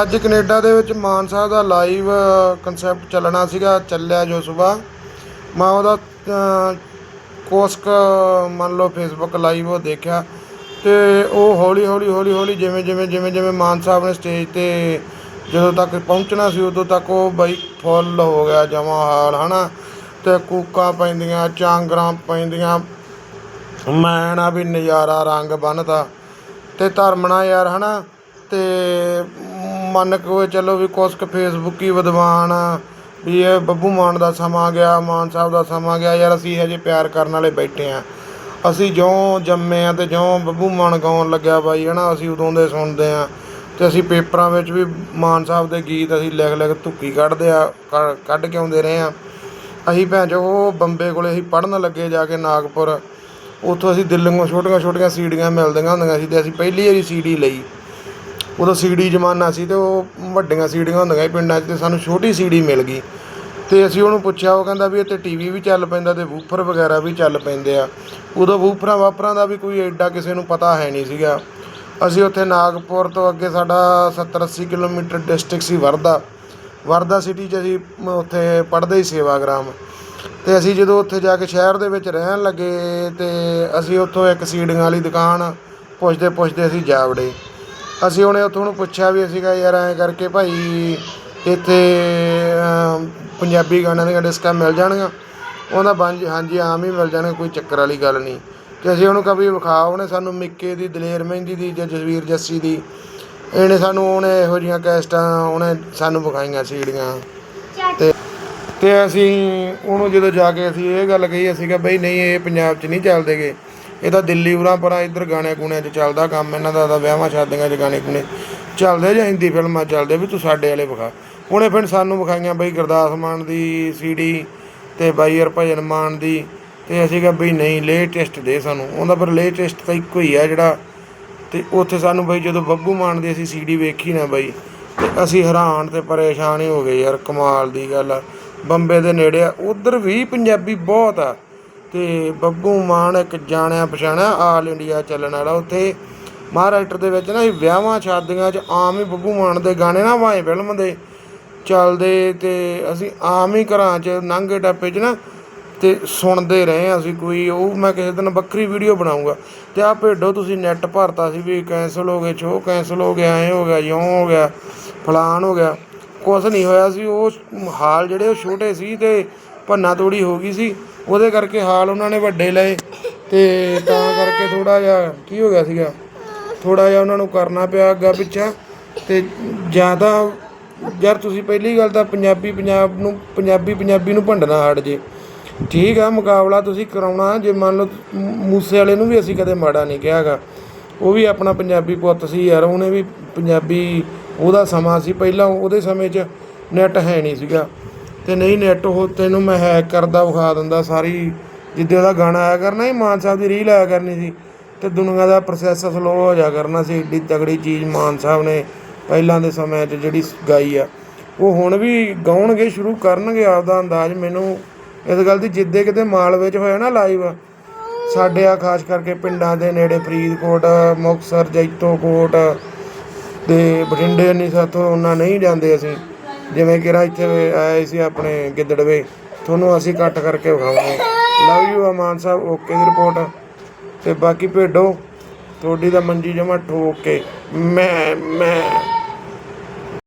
ਅੱਜ ਕੈਨੇਡਾ ਦੇ ਵਿੱਚ ਮਾਨ ਸਾਹਿਬ ਦਾ ਲਾਈਵ ਕਨਸੈਪਟ ਚੱਲਣਾ ਸੀਗਾ, ਚੱਲਿਆ ਜੋ ਸਵੇਰ। ਮੈਂ ਉਹਦਾ ਕੋਸਕ, ਮੰਨ ਲਓ ਫੇਸਬੁੱਕ ਲਾਈਵ ਉਹ ਦੇਖਿਆ। ਤੇ ਉਹ ਹੌਲੀ ਹੌਲੀ ਹੌਲੀ ਹੌਲੀ ਜਿਵੇਂ ਜਿਵੇਂ ਜਿਵੇਂ ਜਿਵੇਂ ਮਾਨ ਸਾਹਿਬ ਨੇ ਸਟੇਜ ਤੇ ਜਦੋਂ ਤੱਕ ਪਹੁੰਚਣਾ ਸੀ, ਉਦੋਂ ਤੱਕ ਉਹ ਬਾਈ ਫੁੱਲ ਹੋ ਗਿਆ, ਜਮਾਂ ਹਾਲ, ਹਨਾ? ਤੇ ਕੂਕਾਂ ਪੈਂਦੀਆਂ, ਚਾਂਗਰਾਂ ਪੈਂਦੀਆਂ। ਮੈਂ ਨਾ ਵੀ ਨਜ਼ਾਰਾ ਰੰਗ ਬੰਨਤਾ। ਤੇ ਧਰਮਣਾ ਯਾਰ, ਹਨਾ? ਤੇ ਮੰਨ ਕੇ ਚਲੋ ਵੀ ਕੁਛ ਕੁ ਫੇਸਬੁੱਕੀ ਵਿਦਵਾਨ ਵੀ ਇਹ ਬੱਬੂ ਮਾਨ ਦਾ ਸਮਾਂ ਗਿਆ, ਮਾਨ ਸਾਹਿਬ ਦਾ ਸਮਾਂ ਗਿਆ। ਯਾਰ ਅਸੀਂ ਹਜੇ ਪਿਆਰ ਕਰਨ ਵਾਲੇ ਬੈਠੇ ਆ ਅਸੀਂ ਜਿਉਂ ਜੰਮੇ ਆ ਤੇ ਜਿਉਂ ਬੱਬੂ ਮਾਨ ਗਾਉਣ ਲੱਗਿਆ ਬਾਈ, ਹਨਾ? ਅਸੀਂ ਉਦੋਂ ਦੇ ਸੁਣਦੇ ਆ ਤੇ ਅਸੀਂ ਪੇਪਰਾਂ ਵਿੱਚ ਵੀ ਮਾਨ ਸਾਹਿਬ ਦੇ ਗੀਤ ਅਸੀਂ ਲਿਖ ਲਿਖ ਧੁੱਕੀ ਕੱਢਦੇ ਆ ਕੱਢ- ਕੱਢ ਕੇ ਆਉਂਦੇ ਰਹੇ ਆ ਅਸੀਂ ਭੈਣ ਜੋ ਉਹ ਬੰਬੇ ਕੋਲੇ ਅਸੀਂ ਪੜਨ ਲੱਗੇ ਜਾ ਕੇ ਨਾਗਪੁਰ। ਉੱਥੋਂ ਅਸੀਂ ਦਿੱਲੀੋਂ ਛੋਟੀਆਂ ਛੋਟੀਆਂ ਸੀੜੀਆਂ ਮਿਲਦੀਆਂ ਹੁੰਦੀਆਂ ਸੀ ਤੇ ਅਸੀਂ ਪਹਿਲੀ ਵਾਰੀ ਸੀੜੀ ਲਈ। ਉਦੋਂ ਸੀਡੀ ਜ਼ਮਾਨਾ ਸੀ ਤੇ ਉਹ ਵੱਡੀਆਂ ਸੀਡੀਆਂ ਹੁੰਦੀਆਂ ਸੀ ਪਿੰਡਾਂ 'ਚ ਤੇ ਸਾਨੂੰ ਛੋਟੀ ਸੀਡੀ ਮਿਲ ਗਈ। ਤੇ ਅਸੀਂ ਉਹਨੂੰ ਪੁੱਛਿਆ, ਉਹ ਕਹਿੰਦਾ ਵੀ ਇੱਥੇ ਟੀਵੀ ਵੀ ਚੱਲ ਪੈਂਦਾ ਤੇ ਵੂਫਰ ਵਗੈਰਾ ਵੀ ਚੱਲ ਪੈਂਦੇ ਆ। ਉਦੋਂ ਵੂਫਰਾਂ ਵਾਪਰਾਂ ਦਾ ਵੀ ਕੋਈ ਐਡਾ ਕਿਸੇ ਨੂੰ ਪਤਾ ਹੈ ਨਹੀਂ ਸੀਗਾ। ਅਸੀਂ ਉੱਥੇ ਨਾਗਪੁਰ ਤੋਂ ਅੱਗੇ ਸਾਡਾ 70 80 ਕਿਲੋਮੀਟਰ ਡਿਸਟ੍ਰਿਕਟ ਸੀ ਵਰਦਾ ਵਰਦਾ ਸਿਟੀ 'ਚ ਅਸੀਂ ਉੱਥੇ ਪੜ੍ਹਦੇ ਹੀ ਸੇਵਾਗ੍ਰਾਮ ਤੇ ਅਸੀਂ ਜਦੋਂ ਉੱਥੇ ਜਾ ਕੇ ਸ਼ਹਿਰ ਦੇ ਵਿੱਚ ਰਹਿਣ ਲੱਗੇ ਤੇ ਅਸੀਂ ਉੱਥੋਂ ਇੱਕ ਸੀੜੀਆਂ ਵਾਲੀ ਦੁਕਾਨ ਪੁੱਛਦੇ ਪੁੱਛਦੇ ਅਸੀਂ ਜਾ ਵੜੇ। ਅਸੀਂ ਉਹਨੇ ਉੱਥੋਂ ਨੂੰ ਪੁੱਛਿਆ ਵੀ ਅਸੀਂ ਕਿਹਾ ਯਾਰ ਐਂ ਕਰਕੇ ਭਾਈ ਇੱਥੇ ਪੰਜਾਬੀ ਗਾਣਿਆਂ ਦੀਆਂ ਡਿਸਕਾਂ ਮਿਲ ਜਾਣਗੀਆਂ। ਉਹਦਾ ਬੰਜ ਹਾਂਜੀ, ਆਮ ਹੀ ਮਿਲ ਜਾਣਗੇ, ਕੋਈ ਚੱਕਰ ਵਾਲੀ ਗੱਲ ਨਹੀਂ। ਤੇ ਅਸੀਂ ਉਹਨੂੰ ਕभी ਵਿਖਾ ਉਹਨੇ ਸਾਨੂੰ ਮਿੱਕੇ ਦੀ, ਦਲੇਰ ਮਹਿੰਦੀ ਦੀ ਜਾਂ ਜਸਵੀਰ ਜੱਸੀ ਦੀ। ਇਹਨੇ ਸਾਨੂੰ ਉਹਨੇ ਇਹੋ ਜਿਹੀਆਂ ਕੈਸਟਾਂ, ਉਹਨੇ ਸਾਨੂੰ ਵਿਖਾਈਆਂ ਸੀੜੀਆਂ। ਤੇ ਤੇ ਅਸੀਂ ਉਹਨੂੰ ਜਦੋਂ ਜਾ ਕੇ ਅਸੀਂ ਇਹ ਗੱਲ ਕਹੀ, ਅਸੀਂ ਕਿ ਬਈ ਨਹੀਂ, ਇਹ ਪੰਜਾਬ 'ਚ ਨਹੀਂ ਚੱਲਦੇਗੇ। ਇਹ ਤਾਂ ਦਿੱਲੀ ਉਰਾਂ ਪਰਾਂ ਇੱਧਰ ਗਾਣੇ ਗੁਣਿਆਂ 'ਚ ਚੱਲਦਾ ਕੰਮ, ਇਹਨਾਂ ਦਾ ਤਾਂ ਵਿਆਹਾਂ ਸ਼ਾਦੀਆਂ 'ਚ ਗਾਣੇ ਗੁਣੇ ਚੱਲਦੇ ਜਾਂ ਹਿੰਦੀ ਫਿਲਮਾਂ ਚੱਲਦੇ, ਵੀ ਤੂੰ ਸਾਡੇ ਵਾਲੇ ਵਿਖਾ। ਉਹਨੇ ਫਿਰ ਸਾਨੂੰ ਵਿਖਾਈਆਂ ਬਈ ਗੁਰਦਾਸ ਮਾਨ ਦੀ ਸੀਡੀ ਤੇ ਬਾਈ ਹਰਭਜਨ ਮਾਨ ਦੀ ਤੇ ਅਸੀਂ ਕਿਹਾ ਬਈ ਨਹੀਂ ਲੇਟੈਸਟ ਦੇ ਸਾਨੂੰ। ਉਹਦਾ ਪਰ ਲੇਟੈਸਟ ਤਾਂ ਇੱਕੋ ਹੀ ਆ ਜਿਹੜਾ ਤੇ ਉੱਥੇ ਸਾਨੂੰ ਬਈ ਜਦੋਂ ਬੱਬੂ ਮਾਨ ਦੀ ਅਸੀਂ ਸੀਡੀ ਵੇਖੀ ਨਾ ਬਈ, ਤੇ ਅਸੀਂ ਹੈਰਾਨ ਤੇ ਪਰੇਸ਼ਾਨ ਹੀ ਹੋ ਗਏ ਯਾਰ, ਕਮਾਲ ਦੀ ਗੱਲ ਆ। ਬੰਬੇ ਦੇ ਨੇੜੇ ਆ, ਉਧਰ ਵੀ ਪੰਜਾਬੀ ਬਹੁਤ ਆ। ਤੇ ਬੱਬੂ ਮਾਨ ਇੱਕ ਜਾਣਿਆ ਪਛਾਣਿਆ ਆਲ ਇੰਡੀਆ ਚੱਲਣ ਵਾਲਾ ਉੱਥੇ। ਮਹਾਰਾਸ਼ਟਰ ਦੇ ਵਿੱਚ ਨਾ ਇਹ ਵਿਆਹਾਂ ਸ਼ਾਦੀਆਂ 'ਚ ਆਮ ਹੀ ਬੱਬੂ ਮਾਨ ਦੇ ਗਾਣੇ ਨਾ ਭਾਵੇਂ ਫਿਲਮ ਦੇ ਚੱਲਦੇ ਤੇ ਅਸੀਂ ਆਮ ਹੀ ਘਰਾਂ 'ਚ ਨਾਂਗੇ ਟੱਪੇ 'ਚ ਨਾ ਤੇ ਸੁਣਦੇ ਰਹੇ ਹਾਂ ਅਸੀਂ ਕੋਈ, ਉਹ ਮੈਂ ਕਿਸੇ ਦਿਨ ਵੱਖਰੀ ਵੀਡੀਓ ਬਣਾਉਂਗਾ ਤੇ ਆ ਭੇਡੋ ਤੁਸੀਂ ਨੈਟ ਭਰਤਾ ਸੀ ਵੀ ਕੈਂਸਲ ਹੋ ਗਏ ਸ਼ੋ ਕੈਂਸਲ ਹੋ ਗਿਆ, ਐ ਹੋ ਗਿਆ ਯੋਂ ਹੋ ਗਿਆ ਫਲਾਨ ਹੋ ਗਿਆ। ਕੁਛ ਨਹੀਂ ਹੋਇਆ ਸੀ, ਉਹ ਹਾਲ ਜਿਹੜੇ ਉਹ ਛੋਟੇ ਸੀ ਤੇ ਭੰਨਾ ਤੋੜੀ ਹੋ ਗਈ ਸੀ। ਉਹਦੇ ਕਰਕੇ ਹਾਲ ਉਹਨਾਂ ਨੇ ਵੱਡੇ ਲਏ ਤੇ ਤਾਂ ਕਰਕੇ ਥੋੜਾ ਜਿਹਾ ਕੀ ਹੋ ਗਿਆ ਸੀਗਾ ਥੋੜਾ ਜਿਹਾ ਉਹਨਾਂ ਨੂੰ ਕਰਨਾ ਪਿਆ ਅੱਗਾ ਪਿੱਛਾ ਤੇ ਜਾਂ ਤਾਂ ਯਾਰ ਤੁਸੀਂ ਪਹਿਲੀ ਗੱਲ ਤਾਂ ਪੰਜਾਬੀ ਪੰਜਾਬ ਨੂੰ, ਪੰਜਾਬੀ ਪੰਜਾਬੀ ਨੂੰ ਭੰਡਣਾ ਹਟ ਜੇ। ਠੀਕ ਆ, ਮੁਕਾਬਲਾ ਤੁਸੀਂ ਕਰਾਉਣਾ, ਜੇ ਮੰਨ ਲਓ ਮ- ਮੂਸੇ ਵਾਲੇ ਨੂੰ ਵੀ ਅਸੀਂ ਕਦੇ ਮਾੜਾ ਨਹੀਂ ਕਿਹਾਗਾ। ਉਹ ਵੀ ਆਪਣਾ ਪੰਜਾਬੀ ਪੁੱਤ ਸੀ ਯਾਰ, ਉਹਨੇ ਵੀ ਪੰਜਾਬੀ ਉਹਦਾ ਸਮਾਂ ਸੀ, ਪਹਿਲਾਂ ਉਹਦੇ ਸਮੇਂ 'ਚ ਨੈਟ ਹੈ ਨਹੀਂ ਸੀਗਾ। ਤੇ ਨਹੀਂ ਨੈਟ ਉਹ ਤੈਨੂੰ ਮੈਂ ਹੈਕ ਕਰਦਾ, ਵਿਖਾ ਦਿੰਦਾ ਸਾਰੀ। ਜਿੱਦੇ ਉਹਦਾ ਗਾਣਾ ਆਇਆ ਕਰਨਾ ਹੀ ਮਾਨ ਸਾਹਿਬ ਦੀ ਰੀਲ ਆਇਆ ਕਰਨੀ ਸੀ, ਤੇ ਦੁਨੀਆ ਦਾ ਪ੍ਰੋਸੈਸ ਸਲੋ ਹੋ ਜਾ ਕਰਨਾ ਸੀ, ਏਡੀ ਤਗੜੀ ਚੀਜ਼ ਮਾਨ ਸਾਹਿਬ ਨੇ ਪਹਿਲਾਂ ਦੇ ਸਮੇਂ 'ਚ ਜਿਹੜੀ ਗਾਈ ਆ। ਉਹ ਹੁਣ ਵੀ ਗਾਉਣਗੇ, ਸ਼ੁਰੂ ਕਰਨਗੇ ਆਪਦਾ ਅੰਦਾਜ਼ ਮੈਨੂੰ। ਇਸ ਗੱਲ ਦੀ ਜਿੱਦੇ ਕਿਤੇ ਮਾਲਵੇ 'ਚ ਹੋਇਆ ਨਾ ਲਾਈਵ ਸਾਡੇ ਆ ਖਾਸ ਕਰਕੇ ਪਿੰਡਾਂ ਦੇ ਨੇੜੇ ਫਰੀਦਕੋਟ, ਮੁਕਤਸਰ, ਜੈਤੋ ਕੋਟ, ਤੇ ਬਠਿੰਡੇ ਨਹੀਂ ਸਾਥੋਂ ਉਹਨਾਂ ਨਹੀਂ ਜਾਂਦੇ ਅਸੀਂ। ਜਿਵੇਂ ਕਿ ਰਾ ਇੱਥੇ ਆਏ ਸੀ ਆਪਣੇ ਗਿੱਦੜਵੇ ਤੁਹਾਨੂੰ ਅਸੀਂ ਕੱਟ ਕਰਕੇ ਵਿਖਾਵਾਂਗੇ। Love you Aman Sahib, okay the report ਤੇ ਬਾਕੀ ਭੇਡੋ, ਤੁਹਾਡੀ ਦਾ ਮੰਜੀ ਜਮਾ ਠੋਕ ਕੇ, ਮੈਂ ਮੈਂ।